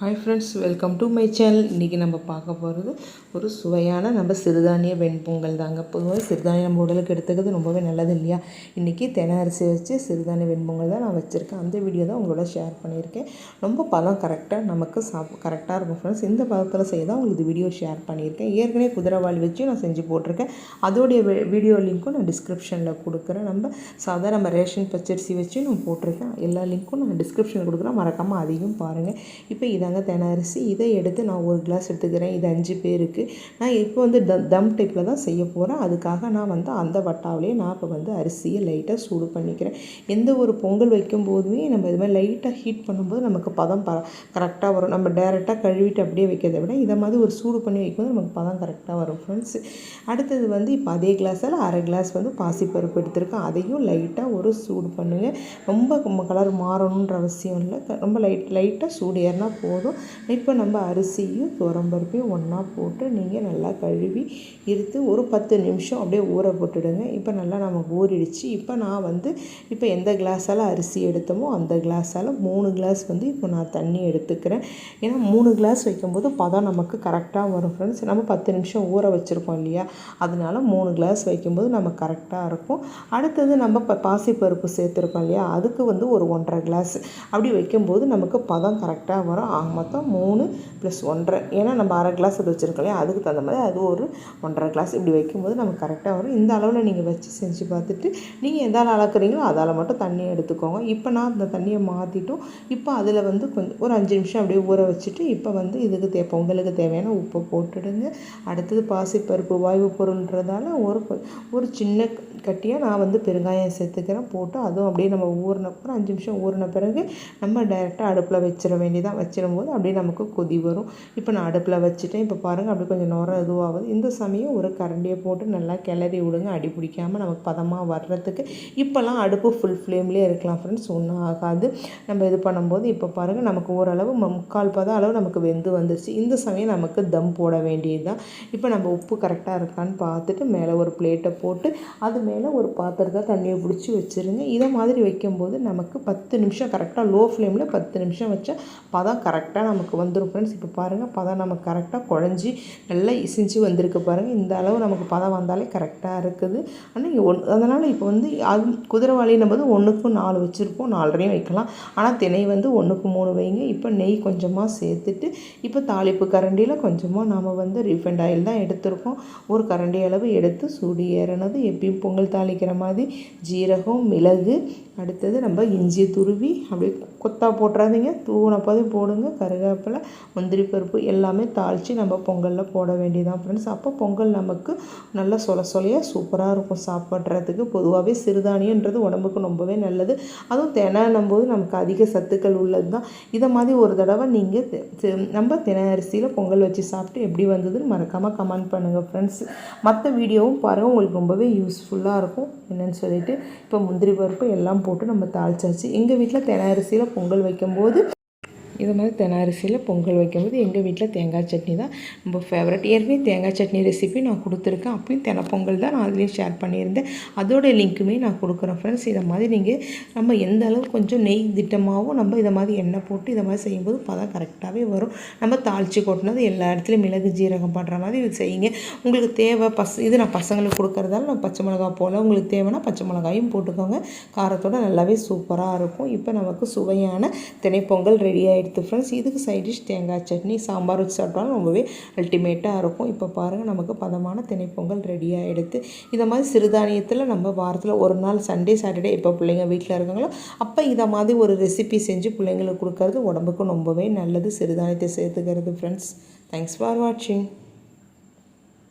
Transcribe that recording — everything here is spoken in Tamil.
Hi friends welcome to my channel இன்றைக்கி நம்ம பார்க்க போகிறது ஒரு சுவையான நம்ம சிறுதானிய வெண்பொங்கல் தாங்க. பொதுவாக சிறுதானியம் நம்ம உடலுக்கு எடுத்துக்கிறது ரொம்பவே நல்லது இல்லையா? இன்றைக்கி தென அரிசி வச்சு சிறுதானிய வெண்பொங்கல் தான் நான் வச்சுருக்கேன். அந்த வீடியோ தான் உங்களோட ஷேர் பண்ணியிருக்கேன். ரொம்ப பதம் கரெக்டாக நமக்கு சாப் கரெக்டாக இருக்கும் ஃப்ரெண்ட்ஸ் இந்த பதத்தில் செய்ய தான் உங்களுக்கு வீடியோ ஷேர் பண்ணியிருக்கேன். ஏற்கனவே குதிரைவாளி வச்சு நான் செஞ்சு போட்டிருக்கேன். அதோடைய வீடியோ லிங்க்கும் நான் டிஸ்கிரிப்ஷனில் கொடுக்குறேன். நம்ம சாதாரண நம்ம ரேஷன் பச்சரிசி வச்சு நான் போட்டிருக்கேன். எல்லா லிங்க்கும் நான் டிஸ்கிரிப்ஷனில் கொடுக்குறேன். மறக்காமல் அதையும் பாருங்கள் இப்போ இதாங்க தென அரிசி இதை எடுத்து நான் ஒரு கிளாஸ் எடுத்துக்கிறேன். இது அஞ்சு பேருக்கு. நான் இப்போ வந்து த தம் டைப்பில் தான் செய்ய போகிறேன் அதுக்காக நான் வந்து அந்த வட்டாவிலேயே நான் இப்போ வந்து அரிசியை லைட்டாக சூடு பண்ணிக்கிறேன். எந்த ஒரு பொங்கல் வைக்கும் போதுமே நம்ம இது மாதிரி லைட்டாக ஹீட் பண்ணும்போது நமக்கு பதம் ப கரெக்டாக வரும். நம்ம டேரெக்டாக கழுவிட்டு அப்படியே வைக்கிறத விட இதை மாதிரி ஒரு சூடு பண்ணி வைக்கும்போது நமக்கு பதம் கரெக்டாக வரும் ஃப்ரெண்ட்ஸ் அடுத்தது வந்து இப்போ அதே கிளாஸில் அரை கிளாஸ் வந்து பாசிப்பருப்பு எடுத்திருக்கேன். அதையும் லைட்டாக ஒரு சூடு பண்ணுங்கள் ரொம்ப கலர் மாறணுன்ற அவசியம் இல்லை. ரொம்ப லைட் லைட்டாக சூடு ஏறினா போதும். இப்போ நம்ம அரிசியும் துவரம்பருப்பையும் ஒன்றா போட்டு நீங்கள் நல்லா கழுவி இருத்து ஒரு பத்து நிமிஷம் அப்படியே ஊற போட்டுடுங்க. இப்போ நல்லா நமக்கு ஊறிடுச்சு. இப்போ நான் வந்து இப்போ எந்த கிளாஸால் அரிசி எடுத்தோமோ அந்த கிளாஸால் மூணு கிளாஸ் வந்து இப்போ நான் தண்ணி எடுத்துக்கிறேன். ஏன்னா மூணு கிளாஸ் வைக்கும்போது பதம் நமக்கு கரெக்டாக வரும் ஃப்ரெண்ட்ஸ் நம்ம பத்து நிமிஷம் ஊற வச்சுருக்கோம் இல்லையா? அதனால மூணு கிளாஸ் வைக்கும்போது நம்ம கரெக்டாக இருக்கும். அடுத்தது நம்ம இப்போ பாசிப்பருப்பு சேர்த்துருக்கோம் இல்லையா? அதுக்கு வந்து ஒரு ஒன்றரை கிளாஸ். அப்படி வைக்கும்போது நமக்கு பதம் கரெக்டாக வரும். ஆக மொத்தம் மூணு ப்ளஸ் ஒன்றரை. ஏன்னா நம்ம அரை கிளாஸ் அது வச்சுருக்கோம் இல்லையா? அதுக்கு தகுந்த மாதிரி அது ஒரு ஒன்றரை கிளாஸ் இப்படி வைக்கும்போது நமக்கு கரெக்டாக வரும். இந்த அளவில் நீங்கள் வச்சு செஞ்சு பார்த்துட்டு நீங்கள் எதால் அளக்குறீங்களோ அதால் மட்டும் தண்ணியை எடுத்துக்கோங்க. இப்போ நான் அந்த தண்ணியை மாற்றிட்டோம் இப்போ அதில் வந்து கொஞ்சம் ஒரு அஞ்சு நிமிஷம் அப்படியே ஊற வச்சுட்டு இப்போ வந்து இதுக்கு தே பொங்கலுக்கு தேவையான உப்பை போட்டுடுங்க. அடுத்தது பாசிப்பருப்பு வாய்வு பொருள்ன்றதால ஒரு ஒரு சின்ன கட்டியாக நான் வந்து பெருங்காயம் சேர்த்துக்கிறேன். போட்டு அதுவும் அப்படியே நம்ம ஊறின அப்புறம் அஞ்சு நிமிஷம் ஊறின பிறகு நம்ம டைரெக்டாக அடுப்பில் வச்சிட வேண்டியதான் வச்சிட போது அப்படியே நமக்கு கொதி வரும். இப்போ நான் அடுப்பில் வச்சுட்டேன். இப்போ பாருங்கள் அப்படியே கொஞ்சம் நுர இதுவாகுது. இந்த சமயம் ஒரு கரண்டியை போட்டு நல்லா கிளறி விடுங்க. அடி பிடிக்காமல் நமக்கு பதமாக வர்றதுக்கு இப்போல்லாம் அடுப்பு ஃபுல் ஃப்ளேம்லேயே இருக்கலாம் ஃப்ரெண்ட்ஸ் ஒன்றும் ஆகாது. நம்ம இது பண்ணும்போது இப்போ பாருங்கள் நமக்கு ஓரளவு முக்கால் பதம் அளவு நமக்கு வெந்து வந்துருச்சு. இந்த சமயம் நமக்கு தம் போட வேண்டியது தான் இப்போ நம்ம உப்பு கரெக்டாக இருக்கான்னு பார்த்துட்டு மேலே ஒரு பிளேட்டை போட்டு அது மேலே ஒரு பாத்திரத்தை தண்ணியை பிடிச்சி வச்சுருங்க. இதை மாதிரி வைக்கும்போது நமக்கு பத்து நிமிஷம் கரெக்டாக லோ ஃப்ளேமில் பத்து நிமிஷம் வச்சா பதம் கரெக்டாக கரெக்டாக நமக்கு வந்துடும் ஃப்ரெண்ட்ஸ் இப்போ பாருங்கள் பதம் நமக்கு கரெக்டாக குழஞ்சி நல்லா இசிஞ்சு வந்திருக்கு பாருங்கள் இந்த அளவு நமக்கு பதம் வந்தாலே கரெக்டாக இருக்குது. ஆனால் ஒன் அதனால் இப்போ வந்து அது குதிரைவாளின்னும் போது ஒன்றுக்கும் நாலு வச்சுருப்போம் நாலரையும் வைக்கலாம். ஆனால் திணை வந்து ஒன்றுக்கு மூணு வைங்க. இப்போ நெய் கொஞ்சமாக சேர்த்துட்டு இப்போ தாளிப்பு கரண்டியில் கொஞ்சமாக நாம் வந்து ரீஃபைண்ட் ஆயில் தான் எடுத்திருக்கோம். ஒரு கரண்டி அளவு எடுத்து சூடு ஏறினது எப்பயும் பொங்கல் தாளிக்கிற மாதிரி ஜீரகம் மிளகு அடுத்தது நம்ம இஞ்சி துருவி அப்படியே கொத்தா போட்டுறாதீங்க. தூணப்பதே போடுங்க. கருவேப்பிலை முந்திரி பருப்பு எல்லாமே தாளித்து நம்ம பொங்கலில் போட வேண்டியதான் ஃப்ரெண்ட்ஸ் அப்போ பொங்கல் நமக்கு நல்லா சொல சொலையாக சூப்பராக இருக்கும். சாப்பிட்றதுக்கு பொதுவாகவே சிறுதானியன்றது உடம்புக்கு ரொம்பவே நல்லது. அதுவும் தினம் போது நமக்கு அதிக சத்துக்கள் உள்ளது தான் இதை மாதிரி ஒரு தடவை நீங்கள் நம்ம தின அரிசியில் பொங்கல் வச்சு சாப்பிட்டு எப்படி வந்ததுன்னு மறக்காமல் கமெண்ட் பண்ணுங்கள் ஃப்ரெண்ட்ஸ் மற்ற வீடியோவும் பாருங்கள் உங்களுக்கு ரொம்பவே யூஸ்ஃபுல்லாக இருக்கும். என்னன்னு சொல்லிட்டு இப்போ முந்திரி பருப்பு எல்லாம் போட்டு நம்ம தாளிச்சாச்சு. எங்கள் வீட்டில் தின அரிசியில் பொங்கல் வைக்கும்போது இது மாதிரி தென அரிசியில் பொங்கல் வைக்கும்போது எங்கள் வீட்டில் தேங்காய் சட்னி தான் ரொம்ப ஃபேவரட் ஏற்கனவே தேங்காய் சட்னி ரெசிபி நான் கொடுத்துருக்கேன். அப்பயும் தென பொங்கல் தான் நான் அதுலேயும் ஷேர் பண்ணியிருந்தேன். அதோட லிங்க்குமே நான் கொடுக்குறேன் ஃப்ரெண்ட்ஸ் இதை மாதிரி நீங்கள் நம்ம எந்த அளவு கொஞ்சம் நெய் திட்டமாகவும் நம்ம இதை மாதிரி எண்ணெய் போட்டு இதை மாதிரி செய்யும்போது பதம் கரெக்டாகவே வரும். நம்ம தாளித்து கொட்டினது எல்லா இடத்துலையும் மிளகு ஜீரகம் பண்ணுற மாதிரி இது செய்யுங்க. உங்களுக்கு தேவை பஸ் இது நான் பசங்களுக்கு கொடுக்குறதால நான் பச்சை மிளகா போல் உங்களுக்கு தேவைன்னா பச்சை மிளகாயும் போட்டுக்கோங்க. காரத்தோட நல்லாவே சூப்பராக இருக்கும். இப்போ நமக்கு சுவையான தினைப்பொங்கல் ரெடி ஆகிடுது ஃப்ரெண்ட்ஸ் இதுக்கு சைட் டிஷ் தேங்காய் சட்னி சாம்பார் வச்சு சாப்பிட்டாலும் ரொம்பவே அல்டிமேட்டாக இருக்கும். இப்போ பாருங்கள் நமக்கு பதமான தினைப்பொங்கல் ரெடியாக எடுத்து இதை மாதிரி சிறுதானியத்தில் நம்ம வாரத்தில் ஒரு நாள் சண்டே சாட்டர்டே இப்போ பிள்ளைங்க வீட்டில் இருக்காங்களோ அப்போ இதை மாதிரி ஒரு ரெசிபி செஞ்சு பிள்ளைங்களுக்கு கொடுக்கறது உடம்புக்கு ரொம்பவே நல்லது. சிறுதானியத்தை சேர்த்துக்கிறது ஃப்ரெண்ட்ஸ் தேங்க்ஸ் ஃபார் வாட்சிங்